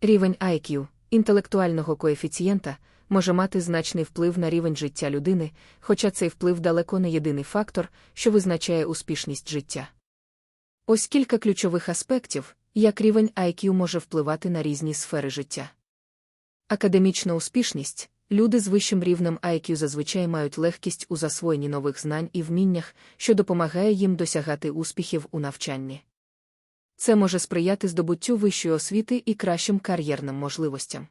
Рівень IQ, інтелектуального коефіцієнта, може мати значний вплив на рівень життя людини, хоча цей вплив далеко не єдиний фактор, що визначає успішність життя. Ось кілька ключових аспектів, як рівень IQ може впливати на різні сфери життя. Академічна успішність. Люди з вищим рівнем IQ зазвичай мають легкість у засвоєнні нових знань і вміннях, що допомагає їм досягати успіхів у навчанні. Це може сприяти здобуттю вищої освіти і кращим кар'єрним можливостям.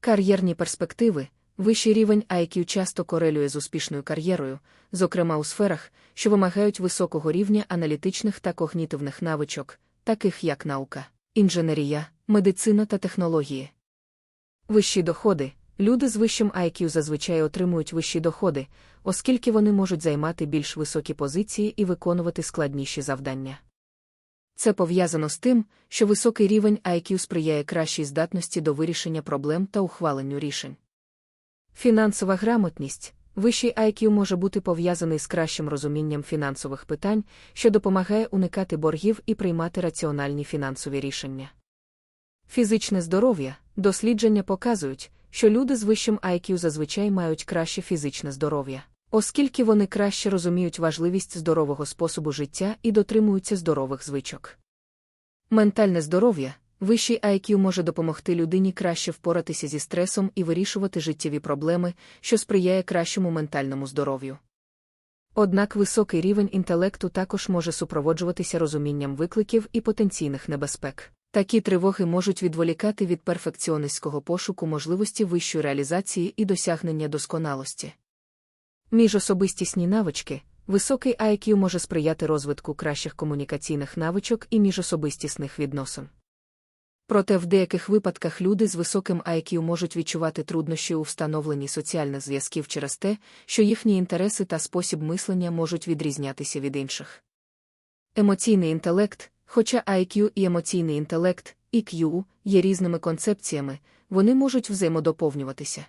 Кар'єрні перспективи, вищий рівень IQ часто корелює з успішною кар'єрою, зокрема у сферах, що вимагають високого рівня аналітичних та когнітивних навичок, таких як наука, інженерія, медицина та технології. Вищі доходи. Люди з вищим IQ зазвичай отримують вищі доходи, оскільки вони можуть займати більш високі позиції і виконувати складніші завдання. Це пов'язано з тим, що високий рівень IQ сприяє кращій здатності до вирішення проблем та ухваленню рішень. Фінансова грамотність вищий IQ може бути пов'язаний з кращим розумінням фінансових питань, що допомагає уникати боргів і приймати раціональні фінансові рішення. Фізичне здоров'я дослідження показують, що люди з вищим IQ зазвичай мають краще фізичне здоров'я, оскільки вони краще розуміють важливість здорового способу життя і дотримуються здорових звичок. Ментальне здоров'я вищий IQ може допомогти людині краще впоратися зі стресом і вирішувати життєві проблеми, що сприяє кращому ментальному здоров'ю. Однак високий рівень інтелекту також може супроводжуватися розумінням викликів і потенційних небезпек. Такі тривоги можуть відволікати від перфекціонистського пошуку можливості вищої реалізації і досягнення досконалості. Міжособистісні навички, високий IQ може сприяти розвитку кращих комунікаційних навичок і міжособистісних відносин. Проте в деяких випадках люди з високим IQ можуть відчувати труднощі у встановленні соціальних зв'язків через те, що їхні інтереси та спосіб мислення можуть відрізнятися від інших. Емоційний інтелект Хоча IQ і емоційний інтелект, EQ, є різними концепціями, вони можуть взаємодоповнюватися.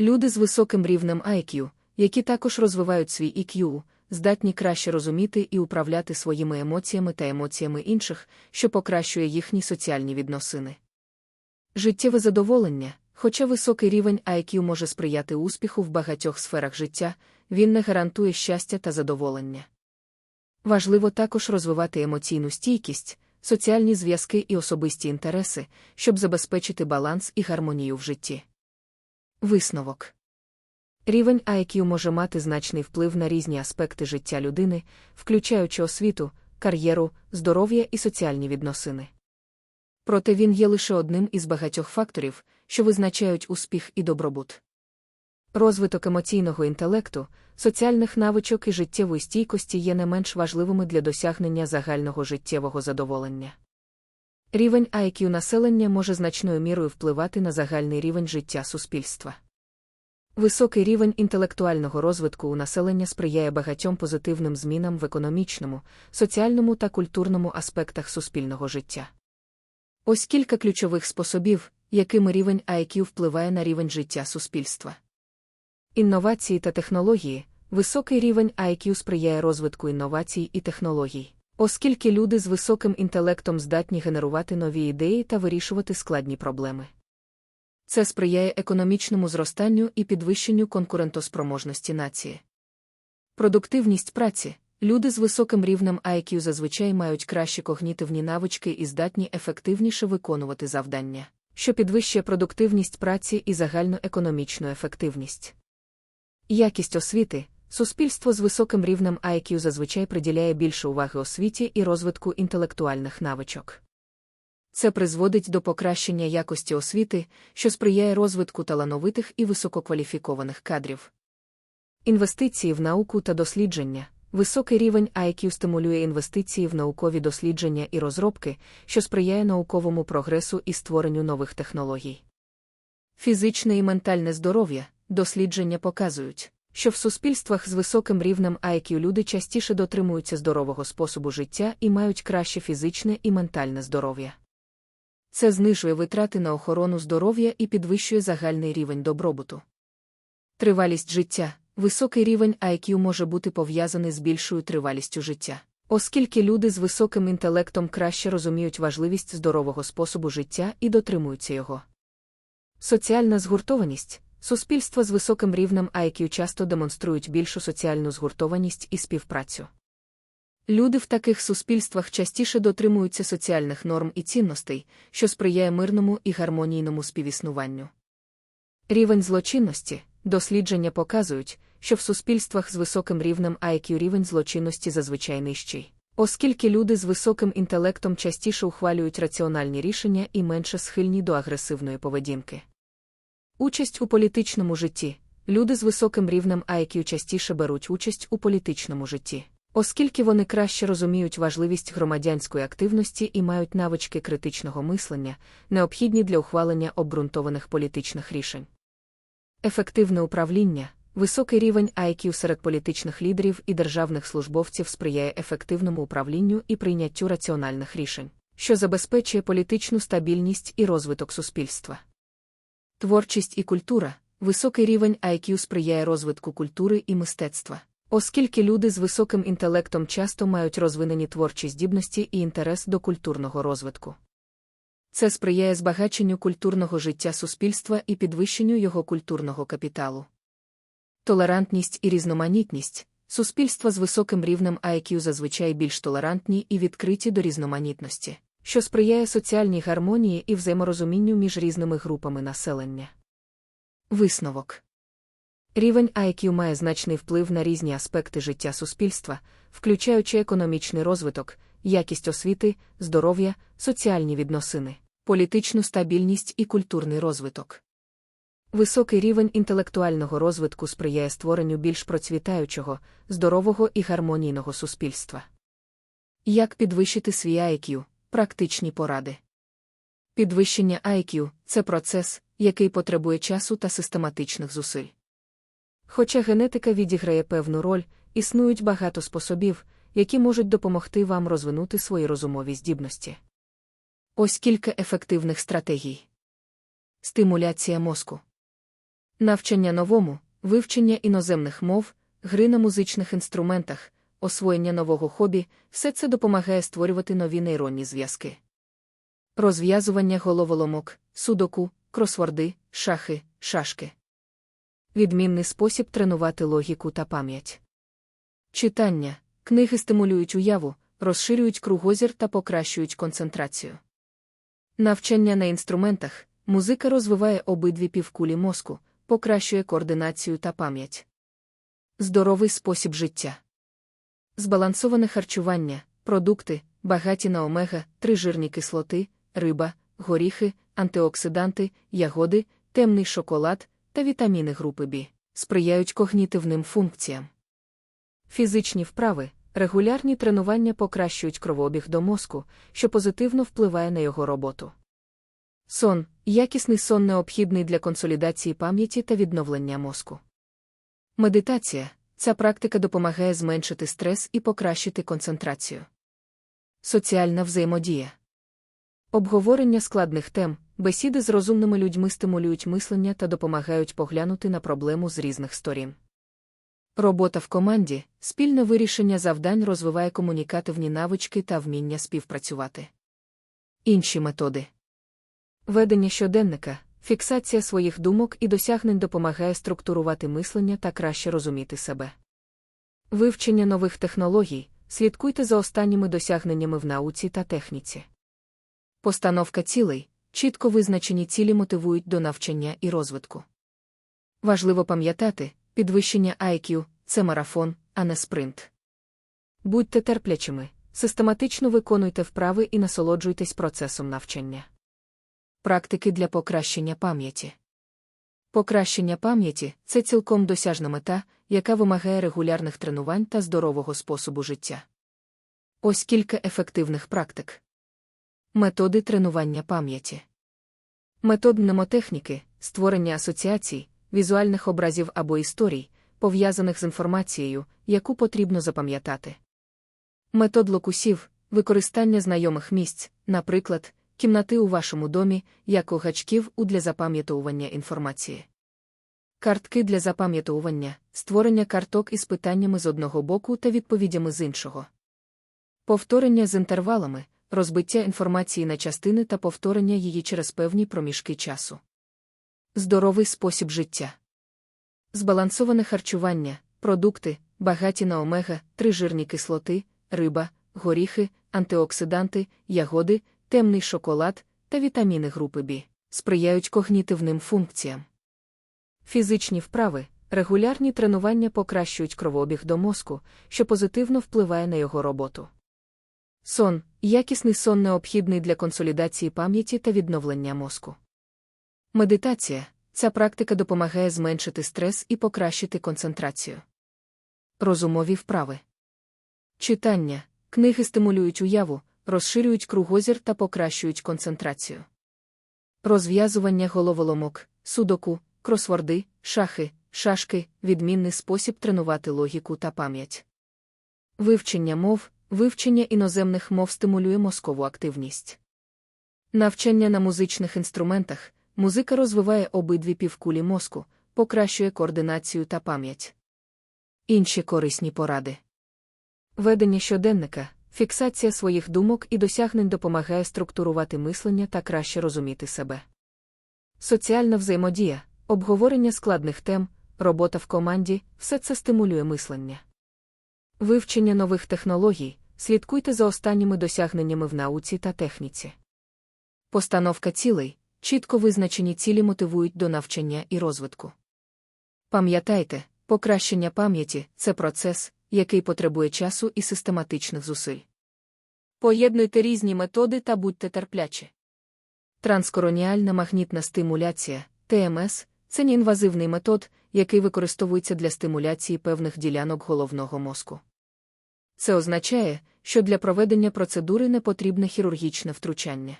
Люди з високим рівнем IQ, які також розвивають свій EQ, здатні краще розуміти і управляти своїми емоціями та емоціями інших, що покращує їхні соціальні відносини. Життєве задоволення, хоча високий рівень IQ може сприяти успіху в багатьох сферах життя, він не гарантує щастя та задоволення. Важливо також розвивати емоційну стійкість, соціальні зв'язки і особисті інтереси, щоб забезпечити баланс і гармонію в житті. Висновок Рівень IQ може мати значний вплив на різні аспекти життя людини, включаючи освіту, кар'єру, здоров'я і соціальні відносини. Проте він є лише одним із багатьох факторів, що визначають успіх і добробут. Розвиток емоційного інтелекту, соціальних навичок і життєвої стійкості є не менш важливими для досягнення загального життєвого задоволення. Рівень IQ населення може значною мірою впливати на загальний рівень життя суспільства. Високий рівень інтелектуального розвитку у населення сприяє багатьом позитивним змінам в економічному, соціальному та культурному аспектах суспільного життя. Ось кілька ключових способів, якими рівень IQ впливає на рівень життя суспільства. Інновації та технології, високий рівень IQ сприяє розвитку інновацій і технологій, оскільки люди з високим інтелектом здатні генерувати нові ідеї та вирішувати складні проблеми. Це сприяє економічному зростанню і підвищенню конкурентоспроможності нації. Продуктивність праці. Люди з високим рівнем IQ зазвичай мають кращі когнітивні навички і здатні ефективніше виконувати завдання, що підвищує продуктивність праці і загальну економічну ефективність. Якість освіти, суспільство з високим рівнем IQ зазвичай приділяє більше уваги освіті і розвитку інтелектуальних навичок. Це призводить до покращення якості освіти, що сприяє розвитку талановитих і висококваліфікованих кадрів. Інвестиції в науку та дослідження. Високий рівень IQ стимулює інвестиції в наукові дослідження і розробки, що сприяє науковому прогресу і створенню нових технологій. Фізичне і ментальне здоров'я. Дослідження показують, що в суспільствах з високим рівнем IQ люди частіше дотримуються здорового способу життя і мають краще фізичне і ментальне здоров'я. Це знижує витрати на охорону здоров'я і підвищує загальний рівень добробуту. Тривалість життя. Високий рівень IQ може бути пов'язаний з більшою тривалістю життя, Оскільки люди з високим інтелектом краще розуміють важливість здорового способу життя і дотримуються його. Соціальна згуртованість суспільства з високим рівнем IQ часто демонструють більшу соціальну згуртованість і співпрацю. Люди в таких суспільствах частіше дотримуються соціальних норм і цінностей, що сприяє мирному і гармонійному співіснуванню. Рівень злочинності дослідження показують, що в суспільствах з високим рівнем IQ рівень злочинності зазвичай нижчий, оскільки люди з високим інтелектом частіше ухвалюють раціональні рішення і менше схильні до агресивної поведінки. Участь у політичному житті люди з високим рівнем IQ частіше беруть участь у політичному житті. Оскільки вони краще розуміють важливість громадянської активності і мають навички критичного мислення, необхідні для ухвалення обґрунтованих політичних рішень. Ефективне управління, високий рівень IQ серед політичних лідерів і державних службовців сприяє ефективному управлінню і прийняттю раціональних рішень, що забезпечує політичну стабільність і розвиток суспільства. Творчість і культура, високий рівень IQ сприяє розвитку культури і мистецтва. Оскільки люди з високим інтелектом часто мають розвинені творчі здібності і інтерес до культурного розвитку. Це сприяє збагаченню культурного життя суспільства і підвищенню його культурного капіталу. Толерантність і різноманітність суспільства з високим рівнем IQ зазвичай більш толерантні і відкриті до різноманітності, що сприяє соціальній гармонії і взаєморозумінню між різними групами населення. Висновок Рівень IQ має значний вплив на різні аспекти життя суспільства, включаючи економічний розвиток, якість освіти, здоров'я, соціальні відносини, політичну стабільність і культурний розвиток. Високий рівень інтелектуального розвитку сприяє створенню більш процвітаючого, здорового і гармонійного суспільства. Як підвищити свій IQ? Практичні поради. Підвищення IQ – це процес, який потребує часу та систематичних зусиль. Хоча генетика відіграє певну роль, існують багато способів, які можуть допомогти вам розвинути свої розумові здібності. Ось кілька ефективних стратегій: стимуляція мозку, навчання новому, вивчення іноземних мов, гри на музичних інструментах, освоєння нового хобі все це допомагає створювати нові нейронні зв'язки. Розв'язування головоломок, судоку, кросворди, шахи, шашки відмінний спосіб тренувати логіку та пам'ять. Читання, книги стимулюють уяву, розширюють кругозір та покращують концентрацію. Навчання на інструментах, музика розвиває обидві півкулі мозку, покращує координацію та пам'ять. Здоровий спосіб життя. Збалансоване харчування, продукти, багаті на омега, три жирні кислоти, риба, горіхи, антиоксиданти, ягоди, темний шоколад, та вітаміни групи Б сприяють когнітивним функціям. Фізичні вправи, регулярні тренування покращують кровообіг до мозку, що позитивно впливає на його роботу. Сон якісний сон необхідний для консолідації пам'яті та відновлення мозку. Медитація ця практика допомагає зменшити стрес і покращити концентрацію. Соціальна взаємодія. Обговорення складних тем, Бесіди з розумними людьми стимулюють мислення та допомагають поглянути на проблему з різних сторін. Робота в команді, спільне вирішення завдань розвиває комунікативні навички та вміння співпрацювати. Інші методи ведення щоденника, фіксація своїх думок і досягнень допомагає структурувати мислення та краще розуміти себе. Вивчення нових технологій, слідкуйте за останніми досягненнями в науці та техніці. Постановка цілей. Чітко визначені цілі мотивують до навчання і розвитку. Важливо пам'ятати, підвищення IQ – це марафон, а не спринт. Будьте терплячими, систематично виконуйте вправи і насолоджуйтесь процесом навчання. Практики для покращення пам'яті. Покращення пам'яті це цілком досяжна мета, яка вимагає регулярних тренувань та здорового способу життя. Ось кілька ефективних практик. Методи тренування пам'яті. Метод мнемотехніки, створення асоціацій, візуальних образів або історій, пов'язаних з інформацією, яку потрібно запам'ятати. Метод локусів, використання знайомих місць, наприклад, кімнати у вашому домі, як гачків у для запам'ятовування інформації. Картки для запам'ятовування, створення карток із питаннями з одного боку та відповідями з іншого. Повторення з інтервалами, розбиття інформації на частини та повторення її через певні проміжки часу. Здоровий спосіб життя. Збалансоване харчування, продукти, багаті на омега, 3 жирні кислоти, риба, горіхи, антиоксиданти, ягоди, темний шоколад та вітаміни групи Б сприяють когнітивним функціям. Фізичні вправи, регулярні тренування покращують кровообіг до мозку, що позитивно впливає на його роботу. Сон якісний сон необхідний для консолідації пам'яті та відновлення мозку. Медитація ця практика допомагає зменшити стрес і покращити концентрацію. Розумові вправи. Читання, книги стимулюють уяву, розширюють кругозір та покращують концентрацію. Розв'язування головоломок, судоку, кросворди, шахи, шашки відмінний спосіб тренувати логіку та пам'ять. Вивчення мов, вивчення іноземних мов стимулює мозкову активність. Навчання на музичних інструментах, музика розвиває обидві півкулі мозку, покращує координацію та пам'ять. Інші корисні поради. Ведення щоденника, фіксація своїх думок і досягнень допомагає структурувати мислення та краще розуміти себе. Соціальна взаємодія, обговорення складних тем, робота в команді все це стимулює мислення. Вивчення нових технологій, слідкуйте за останніми досягненнями в науці та техніці. Постановка цілей, чітко визначені цілі мотивують до навчання і розвитку. Пам'ятайте, покращення пам'яті це процес, який потребує часу і систематичних зусиль. Поєднуйте різні методи та будьте терплячі. Транскороніальна магнітна стимуляція ТМС це неінвазивний метод, який використовується для стимуляції певних ділянок головного мозку. Це означає, що для проведення процедури не потрібне хірургічне втручання.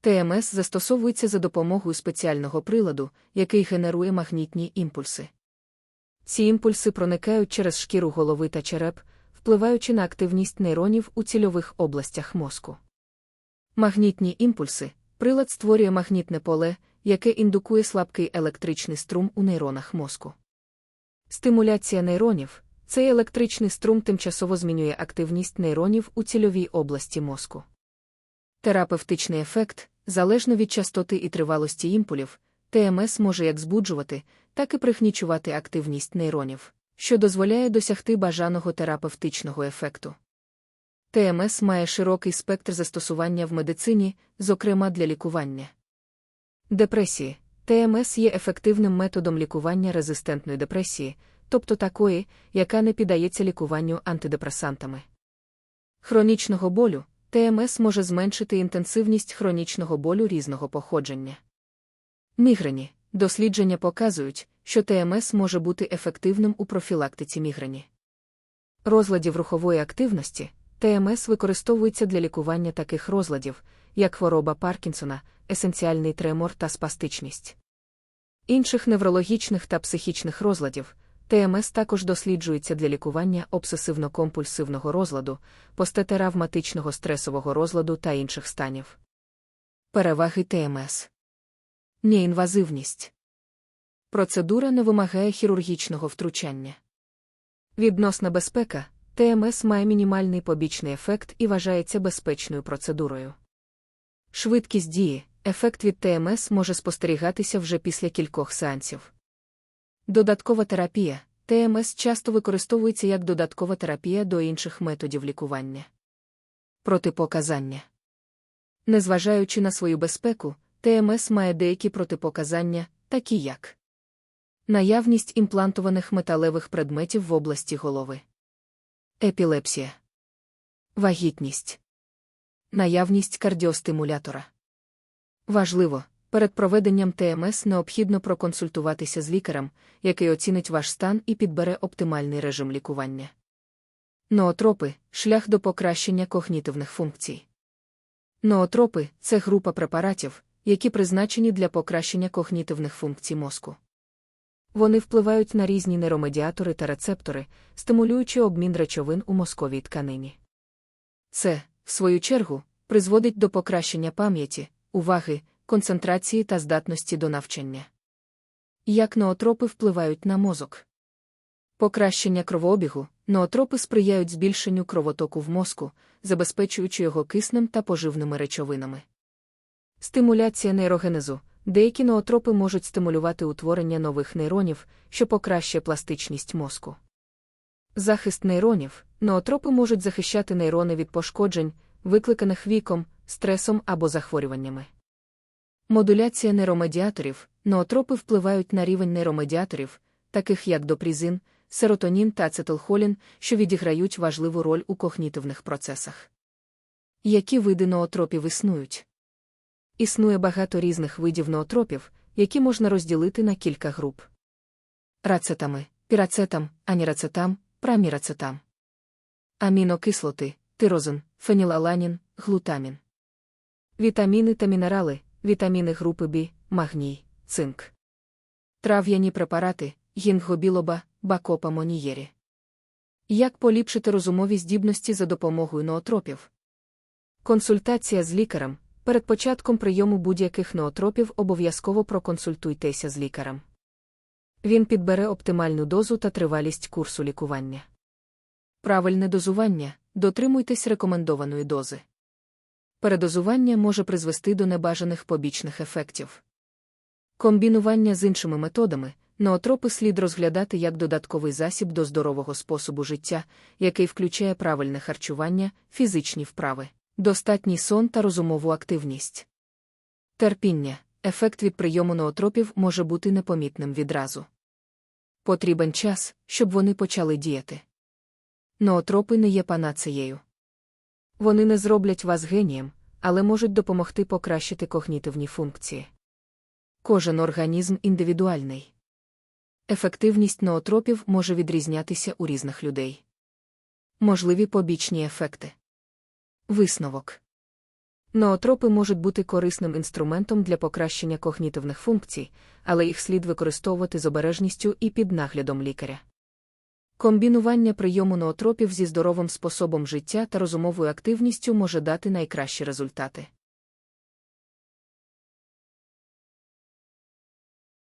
ТМС застосовується за допомогою спеціального приладу, який генерує магнітні імпульси. Ці імпульси проникають через шкіру голови та череп, впливаючи на активність нейронів у цільових областях мозку. Магнітні імпульси прилад створює магнітне поле, яке індукує слабкий електричний струм у нейронах мозку. Стимуляція нейронів цей електричний струм тимчасово змінює активність нейронів у цільовій області мозку. Терапевтичний ефект, залежно від частоти і тривалості імпулів, ТМС може як збуджувати, так і прихнічувати активність нейронів, що дозволяє досягти бажаного терапевтичного ефекту. ТМС має широкий спектр застосування в медицині, зокрема для лікування. Депресії. ТМС є ефективним методом лікування резистентної депресії, тобто такої, яка не піддається лікуванню антидепресантами. Хронічного болю ТМС може зменшити інтенсивність хронічного болю різного походження. Мігрені дослідження показують, що ТМС може бути ефективним у профілактиці мігрені. Розладів рухової активності ТМС використовується для лікування таких розладів, як хвороба Паркінсона, есенціальний тремор та спастичність. Інших неврологічних та психічних розладів ТМС також досліджується для лікування обсесивно-компульсивного розладу, постетеравматичного стресового розладу та інших станів. Переваги ТМС Неінвазивність. Процедура не вимагає хірургічного втручання. Відносна безпека ТМС має мінімальний побічний ефект і вважається безпечною процедурою. Швидкість дії, ефект від ТМС може спостерігатися вже після кількох сеансів. Додаткова терапія ТМС часто використовується як додаткова терапія до інших методів лікування. Протипоказання. Незважаючи на свою безпеку, ТМС має деякі протипоказання, такі як наявність імплантованих металевих предметів в області голови, епілепсія, вагітність, наявність кардіостимулятора. Важливо, перед проведенням ТМС необхідно проконсультуватися з лікарем, який оцінить ваш стан і підбере оптимальний режим лікування. Ноотропи шлях до покращення когнітивних функцій. Ноотропи це група препаратів, які призначені для покращення когнітивних функцій мозку. Вони впливають на різні нейромедіатори та рецептори, стимулюючи обмін речовин у мозковій тканині. Це, в свою чергу, призводить до покращення пам'яті, уваги, концентрації та здатності до навчання. Як ноотропи впливають на мозок? Покращення кровообігу, ноотропи сприяють збільшенню кровотоку в мозку, забезпечуючи його киснем та поживними речовинами. Стимуляція нейрогенезу. Деякі ноотропи можуть стимулювати утворення нових нейронів, що покращує пластичність мозку. Захист нейронів. Ноотропи можуть захищати нейрони від пошкоджень, викликаних віком, стресом або захворюваннями. Модуляція нейромедіаторів. Ноотропи впливають на рівень нейромедіаторів, таких як допрізин, серотонін та ацетилхолін, що відіграють важливу роль у когнітивних процесах. Які види ноотропів існують? Існує багато різних видів ноотропів, які можна розділити на кілька груп. Рацетами, пірацетам, анірацетам, прамірацетам. Амінокислоти, тирозин, фенілаланін, глутамін. Вітаміни та мінерали, вітаміни групи Б, магній, цинк. Трав'яні препарати, гінгобілоба, бакопа монієрі. Як поліпшити розумові здібності за допомогою ноотропів? Консультація з лікарем. Перед початком прийому будь-яких ноотропів обов'язково проконсультуйтеся з лікарем. Він підбере оптимальну дозу та тривалість курсу лікування. Правильне дозування дотримуйтесь рекомендованої дози. Передозування може призвести до небажаних побічних ефектів. Комбінування з іншими методами ноотропи слід розглядати як додатковий засіб до здорового способу життя, який включає правильне харчування, фізичні вправи, достатній сон та розумову активність. Терпіння. Ефект від прийому ноотропів може бути непомітним відразу. Потрібен час, щоб вони почали діяти. Ноотропи не є панацеєю. Вони не зроблять вас генієм, але можуть допомогти покращити когнітивні функції. Кожен організм індивідуальний. Ефективність ноотропів може відрізнятися у різних людей. Можливі побічні ефекти. Висновок. Ноотропи можуть бути корисним інструментом для покращення когнітивних функцій, але їх слід використовувати з обережністю і під наглядом лікаря. Комбінування прийому ноотропів зі здоровим способом життя та розумовою активністю може дати найкращі результати.